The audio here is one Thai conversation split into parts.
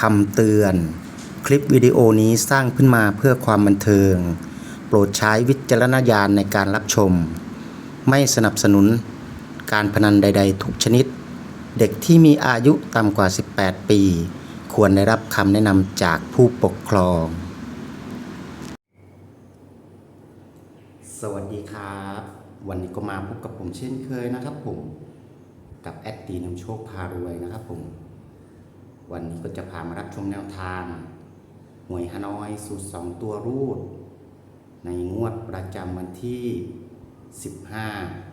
คำเตือน คลิปวิดีโอนี้สร้างขึ้นมาเพื่อความบันเทิง โปรดใช้วิจารณญาณในการรับชม ไม่สนับสนุนการพนันใด ๆ ทุกชนิด เด็กที่มีอายุต่ำกว่า 18 ปี ควรได้รับคำแนะนำจากผู้ปกครอง สวัสดีครับ วันนี้ก็มาพบกับผมเช่นเคยนะครับผม กับแอดตีนำโชคพารวยนะครับผม วันนี้ก็จะพามารับชมแนวทางหวยฮานอยสูตร2ตัวรูด ในงวดประจำวันที่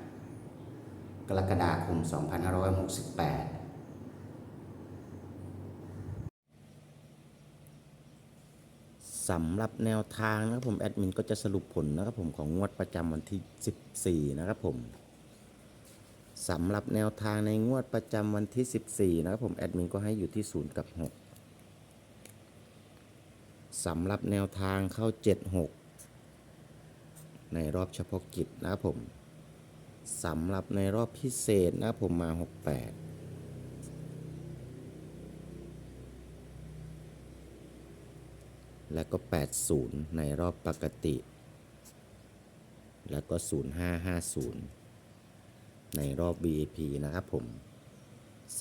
15 กรกฎาคม 2568สำหรับแนวทางนะครับผมแอดมินก็จะสรุปผลนะครับผมของงวดประจำวันที่ 14 นะครับผม สำหรับแนวทางในงวดประจำวันที่ 14 นะครับผมแอดมินก็ให้อยู่ที่ 0 กับ 6 สำหรับแนวทางเข้า 76 ในรอบเฉพาะกิจนะครับผม สำหรับในรอบพิเศษนะครับผมมา 68แล้วก็ 80 ในรอบปกติ แล้วก็ 0550 ในรอบ VIP นะครับผม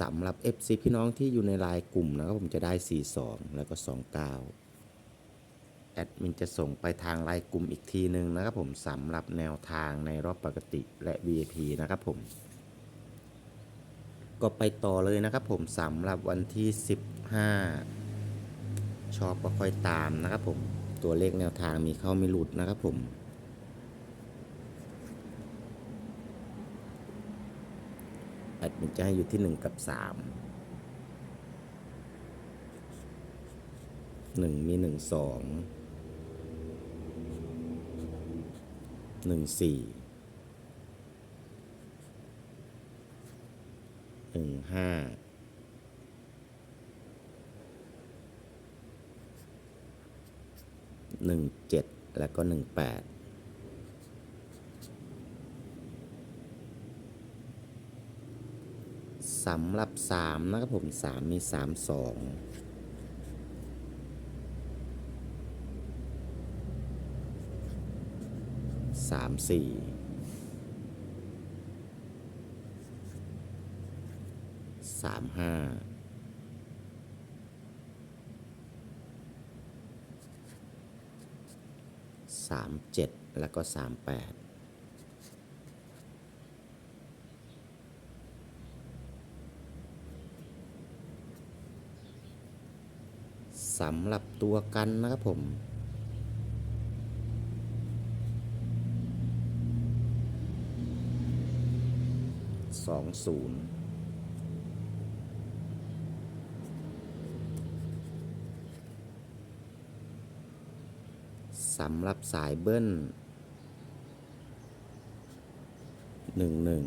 สำหรับ FC พี่น้องที่อยู่ในไลน์กลุ่มนะครับผมจะได้ 42 แล้วก็ 29 แอดมินจะส่งไปทางไลน์กลุ่มอีกทีหนึ่งนะครับผมสำหรับแนวทางในรอบปกติและ VIP นะครับผม ก็ไปต่อเลยนะครับผมสำหรับวันที่ 15 ชอบก็ค่อยตามนะครับผม ตัวเลขแนวทางมีเข้าไม่หลุดนะครับผม แอ ดมินจะให้อยู่ที่1กับ3 1มี1 2 1 4 1 5หนึ่งเจ็ดแล้วก็หนึ่งแปด สำหรับสามนะครับผมสามมีสามสองสามสี่สามห้าสามเจ็ดแล้วก็สามแปด สำหรับตัวกันนะครับผม สองศูนย์สำหรับสายเบิ้ลหนึ่งหนึ่ง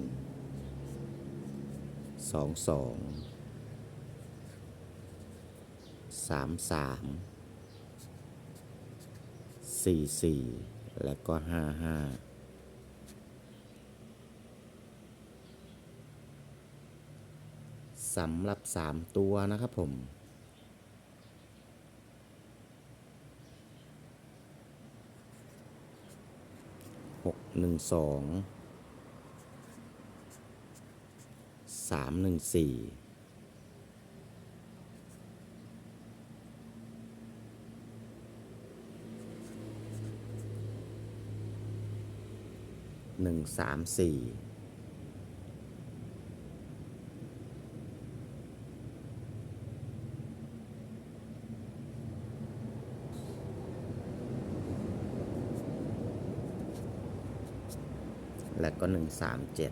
สองสอง สามสามสี่สี่แล้วก็ห้าห้าสำหรับสามตัวนะครับผมหกหนึ่งสองสามหนึ่งสี่ หนึ่งสามสี่และก็หนึ่งสามเจ็ด